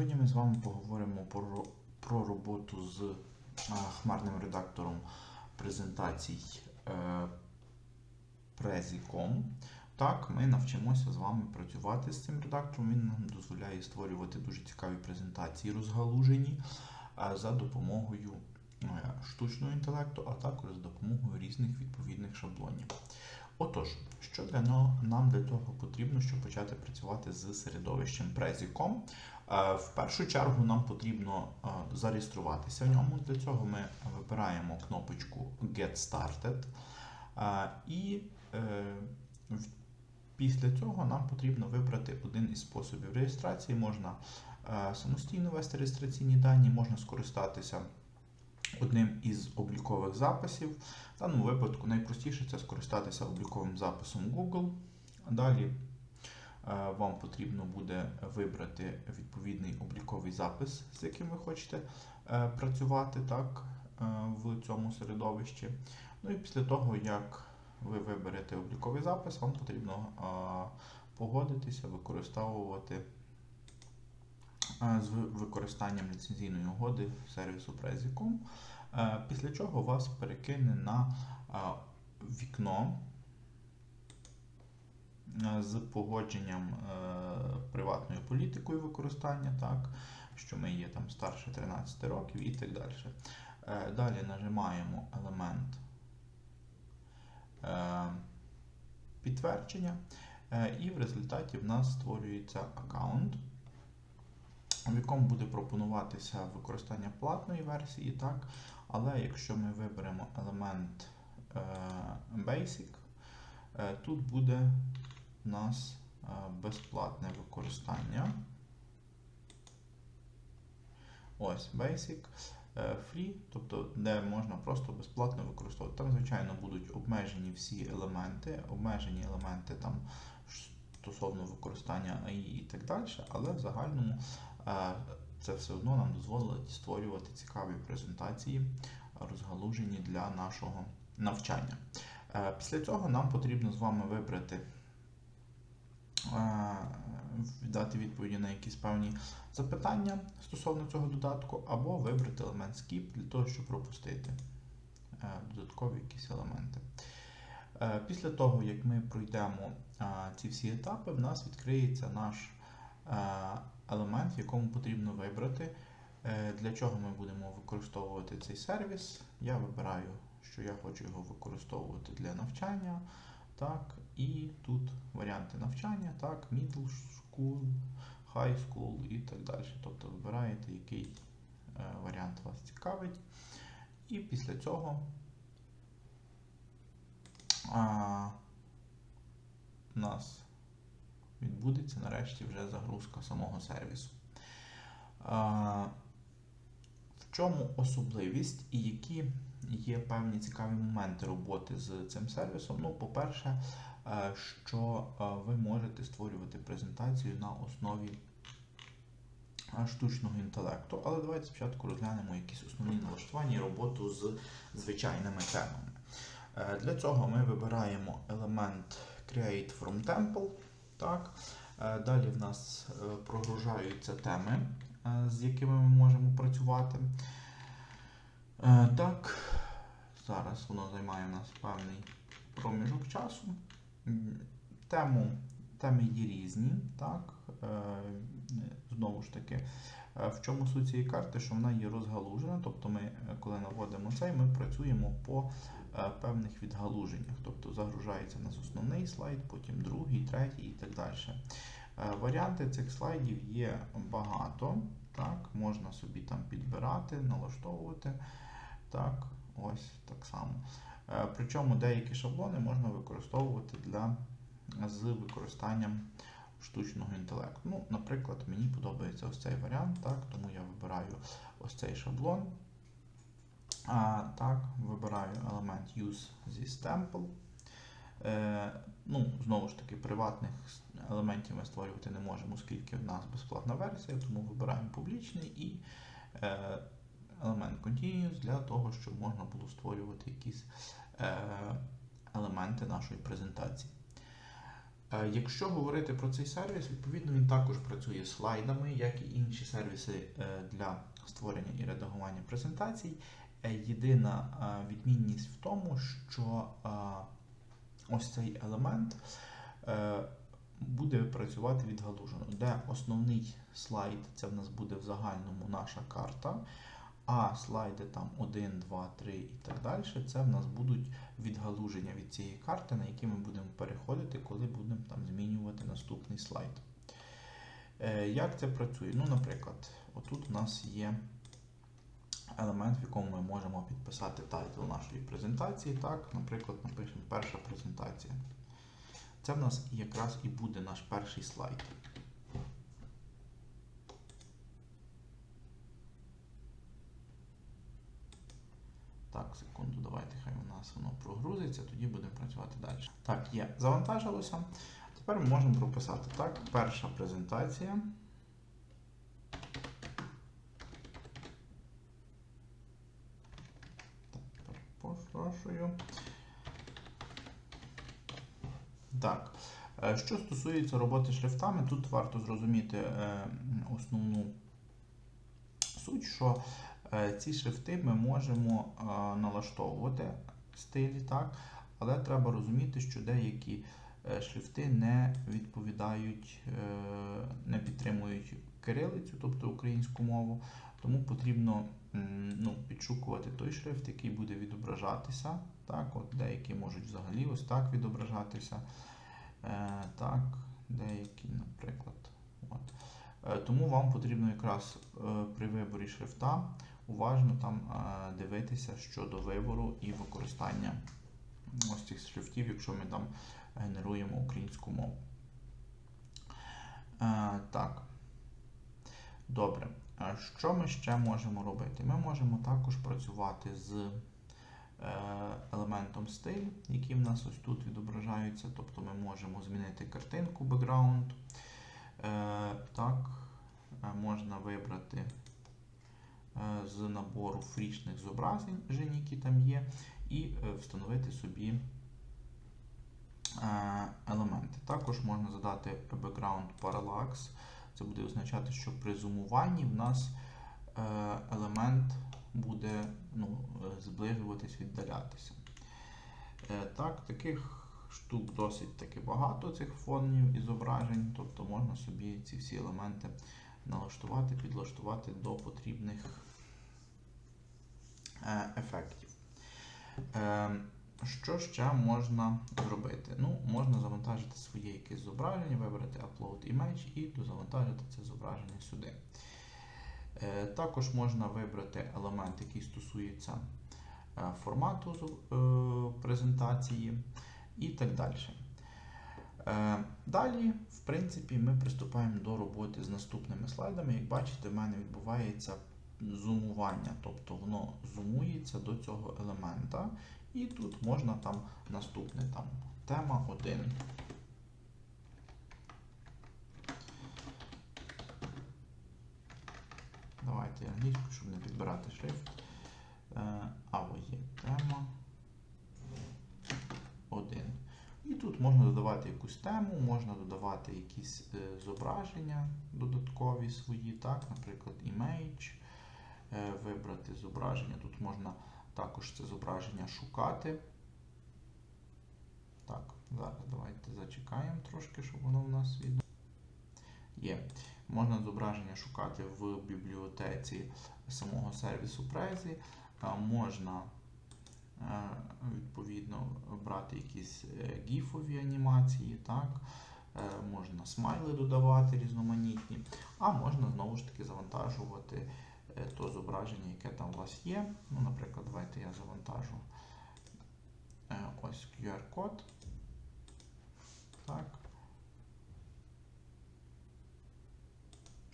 Сьогодні ми з вами поговоримо про, про роботу з е, хмарним редактором презентацій е, Prezi.com. Так, ми навчимося з вами працювати з цим редактором. Він нам дозволяє створювати дуже цікаві презентації розгалужені е, за допомогою е, штучного інтелекту, а також за допомогою різних відповідних шаблонів. Отож, що для нам для того потрібно, щоб почати працювати з середовищем Prezi.com? В першу чергу нам потрібно зареєструватися в ньому. Для цього ми вибираємо кнопочку Get Started. І е, після цього нам потрібно вибрати один із способів реєстрації. Можна е, самостійно ввести реєстраційні дані, можна скористатися одним із облікових записів. В даному випадку найпростіше це скористатися обліковим записом Google. Далі вам потрібно буде вибрати відповідний обліковий запис, з яким ви хочете е, працювати так, е, в цьому середовищі. Ну і після того, як ви виберете обліковий запис, вам потрібно е, погодитися, використовувати е, з використанням ліцензійної угоди сервісу Prezi.com. Е, Після чого вас перекине на е, вікно е, з погодженням е, приватною політикою використання, так, що ми є там старше 13 років і так далі. Е, Далі нажимаємо елемент е, підтвердження, і в результаті в нас створюється аккаунт в якому буде пропонуватися використання платної версії, так? Але якщо ми виберемо елемент Basic, тут буде у нас е, безплатне використання. Ось Basic е, Free, тобто де можна просто безплатно використовувати. Там, звичайно, будуть обмежені всі елементи, обмежені елементи там стосовно використання AI і так далі, але в загальному е, це все одно нам дозволить створювати цікаві презентації, розгалужені для нашого навчання. Після цього нам потрібно з вами вибрати, дати відповіді на якісь певні запитання стосовно цього додатку, або вибрати елемент Skip для того, щоб пропустити е, додаткові якісь елементи. Е, Після того, як ми пройдемо е, ці всі етапи, в нас відкриється наш е, елемент, в якому потрібно вибрати, е, для чого ми будемо використовувати цей сервіс. Я вибираю, що я хочу його використовувати для навчання. Так, і тут варіанти навчання, так, middle school, high school і так далі. Тобто вибираєте, який е, варіант вас цікавить. І після цього а, у нас відбудеться нарешті вже загрузка самого сервісу. А, в чому особливість і які є певні цікаві моменти роботи з цим сервісом? Ну, по-перше, що е, ви можете створювати презентацію на основі е, штучного інтелекту, але давайте спочатку розглянемо якісь основні налаштування і роботу з звичайними темами. Е, Для цього ми вибираємо елемент Create from Temple. Так. Е, Далі в нас е, прогружаються теми, е, з якими ми можемо працювати. Е, Так, зараз воно займає у нас певний проміжок часу. Тему, теми є різні, так. Е, Знову ж таки, е, в чому суть цієї карти, що вона є розгалужена, тобто ми, е, коли наводимо цей, ми працюємо по певних відгалуженнях. Тобто загружається у нас основний слайд, потім другий, третій і так далі. Варіанти цих слайдів є багато. Так, Можна собі там підбирати, налаштовувати. Так, ось так само. Е, Причому деякі шаблони можна використовувати для, з використанням штучного інтелекту. Ну, Наприклад, мені подобається ось цей варіант, так, тому я вибираю ось цей шаблон. А, Так, вибираю елемент Use this Temple. Е, ну, Знову ж таки, приватних елементів ми створювати не можемо, оскільки в нас безплатна версія, тому вибираємо публічний і е, елемент Continuous для того, щоб можна було створювати якісь е, елементи нашої презентації. Е, Якщо говорити про цей сервіс, відповідно він також працює слайдами, як і інші сервіси е, для створення і редагування презентацій. Е, Єдина е, відмінність в тому, що е, ось цей елемент е, буде працювати відгалужено, де основний слайд це в нас буде в загальному наша карта. А слайди там 1, 2, 3 і так далі, це в нас будуть відгалуження від цієї карти, на які ми будемо переходити, коли будемо там змінювати наступний слайд. Е, як це працює? Ну, наприклад, отут у нас є елемент, в якому ми можемо підписати тайтл нашої презентації. Так, наприклад, напишемо перша презентація. Це в нас якраз і буде наш перший слайд. Так, секунду, давайте хай у нас воно прогрузиться, тоді будемо працювати далі. Так, є, завантажилося. Тепер ми можемо прописати так. Перша презентація. Перепрошую. Так. е, Що стосується роботи шрифтами, тут варто зрозуміти е, основну суть, що ці шрифти ми можемо е, налаштовувати стилі, так? але треба розуміти, що деякі е, шрифти не відповідають, е, не підтримують кирилицю, тобто українську мову, тому потрібно ну, підшукувати той шрифт, який буде відображатися. Так? От деякі можуть взагалі ось так відображатися. Е, так, деякі, наприклад. От. Е, Тому вам потрібно якраз е, при виборі шрифта уважно там е, дивитися щодо вибору і використання ось цих шрифтів, якщо ми там генеруємо українську мову. Е, Так. Добре. Е, Що ми ще можемо робити? Ми можемо також працювати з елементом стиль, який в нас ось тут відображаються. Тобто ми можемо змінити картинку. Е, Так, можна вибрати з набору фрічних зображень, які там є, і е, встановити собі е, елементи. Також можна задати background parallax. Це буде означати, що при зумуванні в нас е, елемент буде ну, е, зближуватись, віддалятися. Е, Так, таких штук досить таки багато цих фонів і зображень, тобто можна собі ці всі елементи налаштувати, підлаштувати до потрібних е, ефектів. Е, Що ще можна зробити? Ну, можна завантажити своє якесь зображення, вибрати Upload Image і дозавантажити це зображення сюди. Е, Також можна вибрати елемент, який стосується формату презентації і так далі. Е, Далі, в принципі, ми приступаємо до роботи з наступними слайдами. Як бачите, в мене відбувається зумування, тобто воно зумується до цього елемента. І тут можна там наступне там тема 1. Давайте англійську, щоб не підбирати шрифт. Е, Або є тема 1. І тут можна додавати якусь тему, можна додавати якісь е, зображення додаткові свої, так, наприклад, image, е, вибрати зображення. Тут можна також це зображення шукати. Так, зараз давайте зачекаємо трошки, щоб воно в нас відео. Є. Можна зображення шукати в бібліотеці самого сервісу Prezi. Можна е, відповідно брати якісь е, гіфові анімації, так? Е, можна смайли додавати різноманітні, а можна знову ж таки завантажувати е, то зображення, яке там у вас є. Ну, наприклад, давайте я завантажу е, ось QR-код. Так.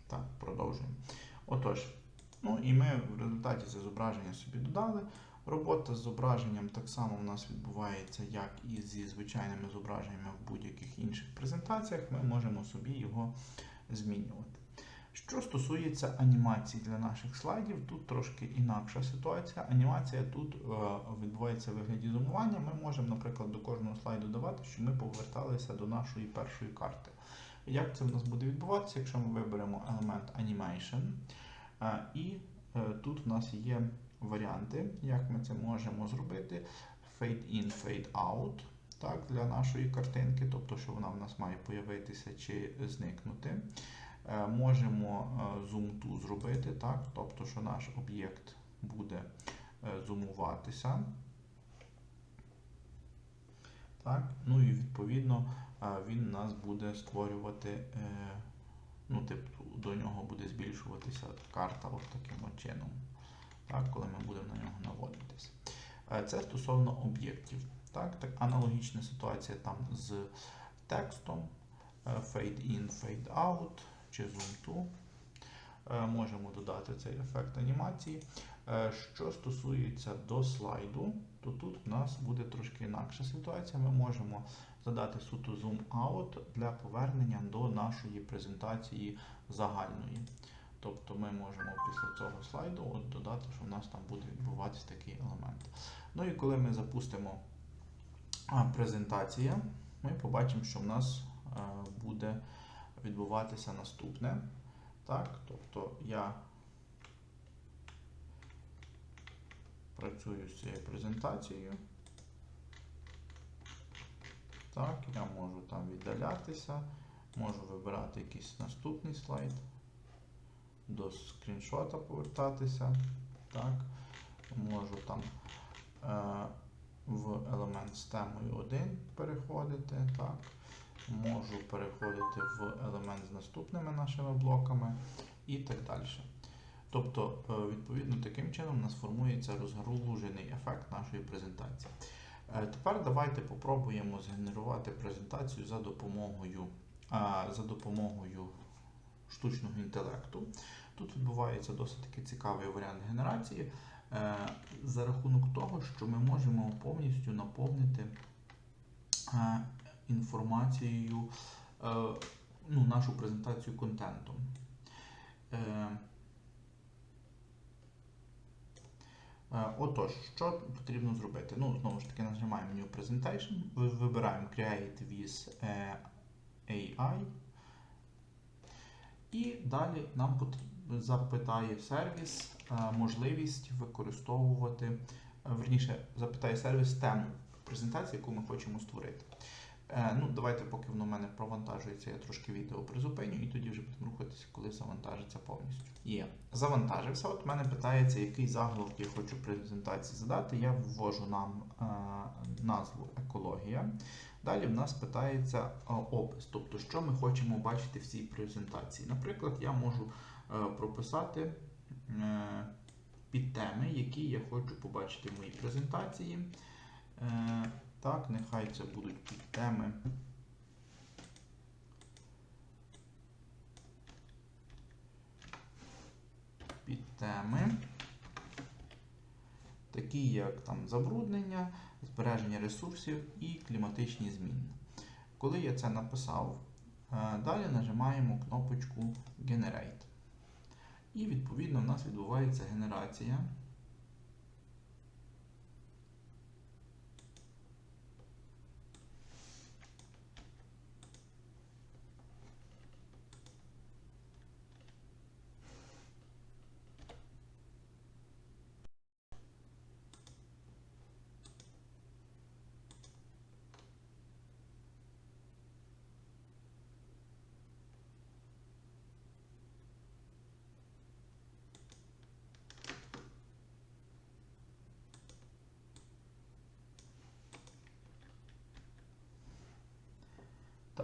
Так, продовжуємо. Отож, ну і ми в результаті це зображення собі додали. Робота з зображенням так само у нас відбувається, як і зі звичайними зображеннями в будь-яких інших презентаціях. Ми можемо собі його змінювати. Що стосується анімації для наших слайдів, тут трошки інакша ситуація. Анімація тут е, відбувається в вигляді зумування. Ми можемо, наприклад, до кожного слайду давати, що ми поверталися до нашої першої карти. Як це в нас буде відбуватися, якщо ми виберемо елемент Animation, е, і е, тут в нас є варіанти, як ми це можемо зробити. Fade in, fade out так, для нашої картинки, тобто, що вона в нас має появитися чи зникнути. Е, Можемо е, zoom to зробити, так, тобто, що наш об'єкт буде е, зумуватися. Так, ну і відповідно він нас буде створювати, ну, типу, до нього буде збільшуватися карта от таким чином, так, коли ми будемо на нього наводитись. Е, Це стосовно об'єктів. Так, так, аналогічна ситуація там з текстом. е, Fade in, fade out чи zoom to. Е, Можемо додати цей ефект анімації. Що стосується до слайду, то тут в нас буде трошки інакша ситуація. Ми можемо задати суто zoom out для повернення до нашої презентації загальної. Тобто ми можемо після цього слайду от додати, що в нас там буде відбуватися такий елемент. Ну і коли ми запустимо а, презентація, ми побачимо, що в нас е, буде відбуватися наступне. Так, тобто я працюю з цією презентацією. Так, я можу там віддалятися, можу вибирати якийсь наступний слайд, до скріншота повертатися. Так, можу там е, в елемент з темою 1 переходити. Так. Можу переходити в елемент з наступними нашими блоками і так далі. Тобто, е, відповідно, таким чином у нас формується розгалужений ефект нашої презентації. Е, Тепер давайте попробуємо згенерувати презентацію за допомогою, за допомогою штучного інтелекту. Тут відбувається досить таки цікавий варіант генерації е, за рахунок того, що ми можемо повністю наповнити е, інформацією, е, ну, нашу презентацію контентом. Отож, що потрібно зробити? Ну, знову ж таки, нажимаємо New Presentation, вибираємо Create with AI. І далі нам запитає сервіс е, можливість використовувати, е, верніше, запитає сервіс тему презентації, яку ми хочемо створити. Е, Ну, давайте, поки воно в мене провантажується, я трошки відео призупиню і тоді вже будемо рухатися, коли завантажиться повністю. Є. Завантажився. От мене питається, який заголовок я хочу презентації задати. Я ввожу нам е, назву екологія. Далі в нас питається е, опис, тобто, що ми хочемо бачити в цій презентації. Наприклад, я можу е, прописати е, підтеми, які я хочу побачити в моїй презентації. Так, нехай це будуть підтеми. Підтеми, такі як там забруднення, збереження ресурсів і кліматичні зміни. Коли я це написав, е, далі нажимаємо кнопочку Generate. І відповідно в нас відбувається генерація.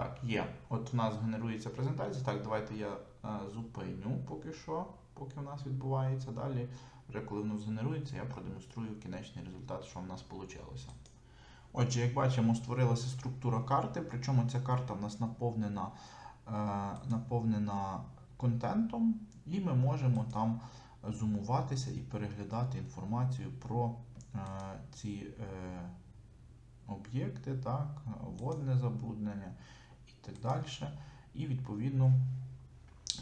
Так, є. От у нас генерується презентація. Так, давайте я е, зупиню поки що, поки у нас відбувається. Далі, вже коли воно згенерується, я продемонструю кінечний результат, що в нас вийшло. Отже, як бачимо, створилася структура карти, причому ця карта в нас наповнена, е, наповнена контентом, і ми можемо там зумуватися і переглядати інформацію про е, ці об'єкти, так, водне забруднення так далі. І відповідно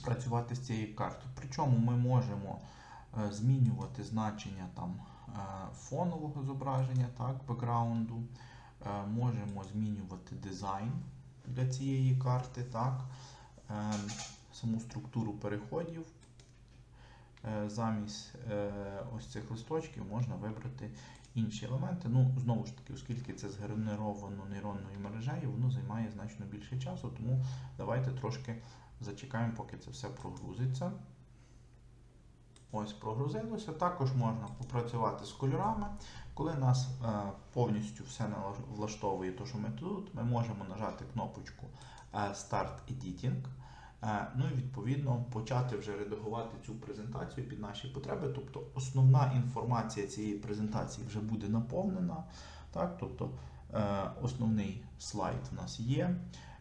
працювати з цією картою. Причому ми можемо е, змінювати значення там, е, фонового зображення, так, бекграунду. Е, можемо змінювати дизайн для цієї карти, так, саму структуру переходів. Замість ось цих листочків можна вибрати інші елементи. Ну, знову ж таки, оскільки це згенеровано нейронною мережею, воно займає значно більше часу, тому давайте трошки зачекаємо, поки це все прогрузиться. Ось прогрузилося. Також можна попрацювати з кольорами. Коли нас е, повністю все влаштовує, то що ми тут, ми можемо нажати кнопочку е, Start Editing. Е, Ну і відповідно почати вже редагувати цю презентацію під наші потреби. Тобто основна інформація цієї презентації вже буде наповнена. Так? Тобто е, основний слайд у нас є.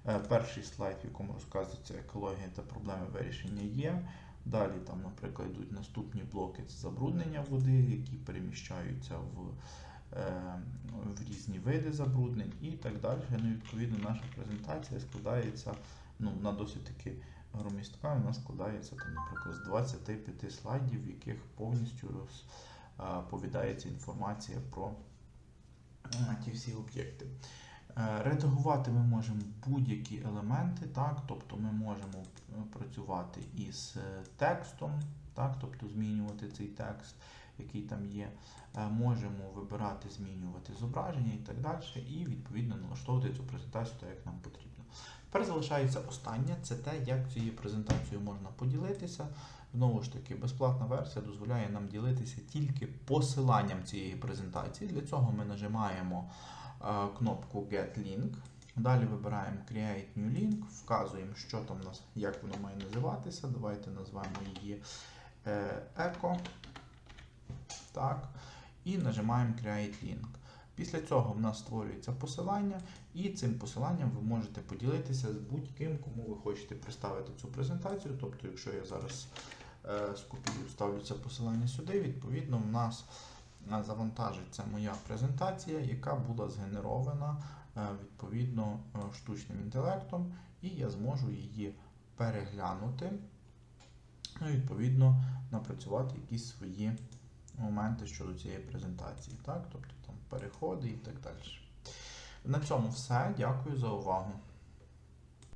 Е, Перший слайд, в якому розказується екологія та проблеми вирішення є. Далі там, наприклад, йдуть наступні блоки це забруднення води, які переміщаються в, в різні види забруднень і так далі. Ну, відповідно, наша презентація складається ну, на досить таки громістка, вона складається там, наприклад, з 25 слайдів, в яких повністю розповідається інформація про ті всі об'єкти. Е, Редагувати ми можемо будь-які елементи, так, тобто ми можемо е, працювати із е, текстом, так, тобто змінювати цей текст, який там є. Можемо вибирати, змінювати зображення і так далі, і відповідно налаштовувати цю презентацію так, як нам потрібно. Тепер залишається останнє, це те, як цією презентацією можна поділитися. Знову ж таки, безплатна версія дозволяє нам ділитися тільки посиланням цієї презентації. Для цього ми нажимаємо е, кнопку Get Link. Далі вибираємо Create New Link, вказуємо, що там у нас, як воно має називатися. Давайте назвемо її е, Eco. Так. І нажимаємо Create Link. Після цього в нас створюється посилання, і цим посиланням ви можете поділитися з будь-ким, кому ви хочете представити цю презентацію. Тобто, якщо я зараз е, скопію, ставлю це посилання сюди, відповідно, в нас е, завантажиться моя презентація, яка була згенерована е, відповідно штучним інтелектом, і я зможу її переглянути, ну відповідно напрацювати якісь свої моменти щодо цієї презентації. Так? Тобто переходи і так далі. На цьому все. Дякую за увагу.